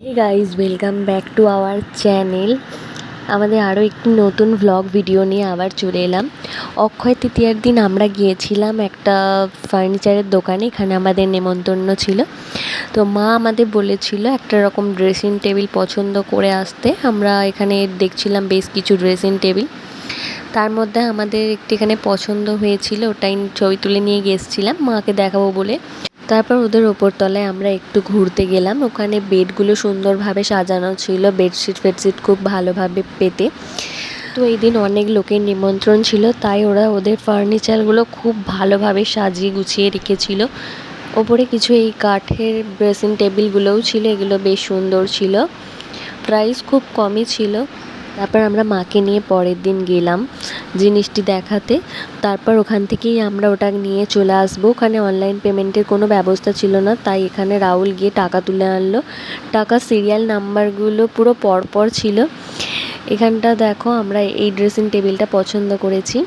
Hey guys welcome back to our channel আমাদের আরও একটি নতুন ভ্লগ ভিডিও নিয়ে আবার চলে এলাম। অক্ষয় তৃতীয়ার দিন আমরা গিয়েছিলাম একটা ফার্নিচারের দোকানে, এখানে আমাদের নেমন্তন্ন ছিল। তো মা আমাদের বলেছিল একটা রকম ড্রেসিং টেবিল পছন্দ করে আসতে। আমরা এখানে দেখছিলাম বেশ কিছু ড্রেসিং টেবিল তার মধ্যে আমাদের একটি এখানে পছন্দ হয়েছিল, ওটাই ছবি তুলে নিয়ে গেছিলাম মাকে দেখাবো বলে। তারপর ওদের ওপর তলায় আমরা একটু ঘুরতে গেলাম। ওখানে বেডগুলো সুন্দরভাবে সাজানো ছিল, বেডশিট ফেডশিট খুব ভালোভাবে পেতে। তো এই দিন অনেক লোকের নিমন্ত্রণ ছিল, তাই ওরা ওদের ফার্নিচারগুলো খুব ভালোভাবে সাজিয়ে গুছিয়ে রেখেছিল। ওপরে কিছু এই কাঠের ড্রেসিং টেবিলগুলোও ছিল, এগুলো বেশ সুন্দর ছিল। প্রাইস খুব কমই ছিল। তারপর আমরা মাকে নিয়ে পরের দিন গেলাম জিনিসটি দেখাতে। তারপর ওখান থেকেই আমরা ওটা নিয়ে চলে আসব। ওখানে অনলাইন পেমেন্টের কোনো ব্যবস্থা ছিল না, তাই এখানে রাহুল গিয়ে টাকা তুলে আনলো। টাকা সিরিয়াল নাম্বারগুলো পুরো পরপর ছিল। এখানটা দেখো, আমরা এই ড্রেসিং টেবিলটা পছন্দ করেছি।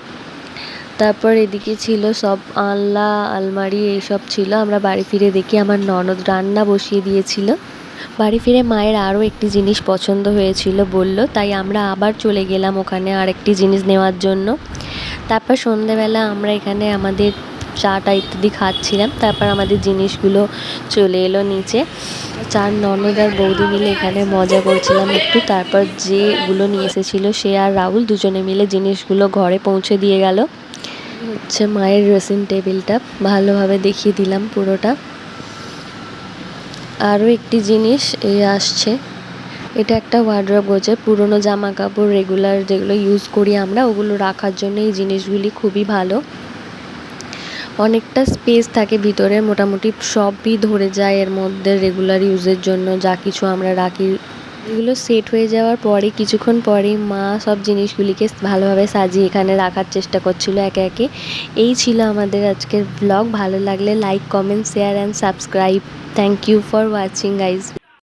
তারপর এদিকে ছিল সব আলনা, আলমারি এইসব ছিল। আমরা বাড়ি ফিরে দেখি আমার ননদ রান্না বসিয়ে দিয়েছিল। বাড়ি ফিরে মায়ের আরও একটি জিনিস পছন্দ হয়েছিল বলল, তাই আমরা আবার চলে গেলাম ওখানে আরেকটি জিনিস নেওয়ার জন্য। তারপর সন্ধেবেলা আমরা এখানে আমাদের চাটা ইত্যাদি খাচ্ছিলাম, তারপর আমাদের জিনিসগুলো চলে এলো নিচে। চার ননদ আর বৌদি মিলে এখানে মজা করছিলাম একটু, তারপর যেগুলো নিয়ে এসেছিল সে আর রাহুল দুজনে মিলে জিনিসগুলো ঘরে পৌঁছে দিয়ে গেল। হচ্ছে মায়ের ড্রেসিং টেবিলটা ভালোভাবে দেখিয়ে দিলাম পুরোটা। আরও একটি জিনিস এই আসছে। এটা একটা ওয়ার্ড্রপ গোছের পুরনো জামা কাপড় রেগুলার যেগুলো ইউজ করি আমরা, ওগুলো রাখার জন্য এই জিনিসগুলি খুবই ভালো। অনেকটা স্পেস থাকে ভিতরে, মোটামুটি সবই ধরে যায় এর মধ্যে রেগুলার ইউজের জন্য। যা কিছু আমরা রাখি এগুলো সেট হয়ে যাওয়ার পরে, কিছুক্ষণ পরে মা সব জিনিসগুলিকে ভালোভাবে সাজিয়ে এখানে রাখার চেষ্টা করছিল একে একে। এই ছিল আমাদের আজকের ব্লগ ভালো লাগলে like comment share and subscribe thank you for watching guys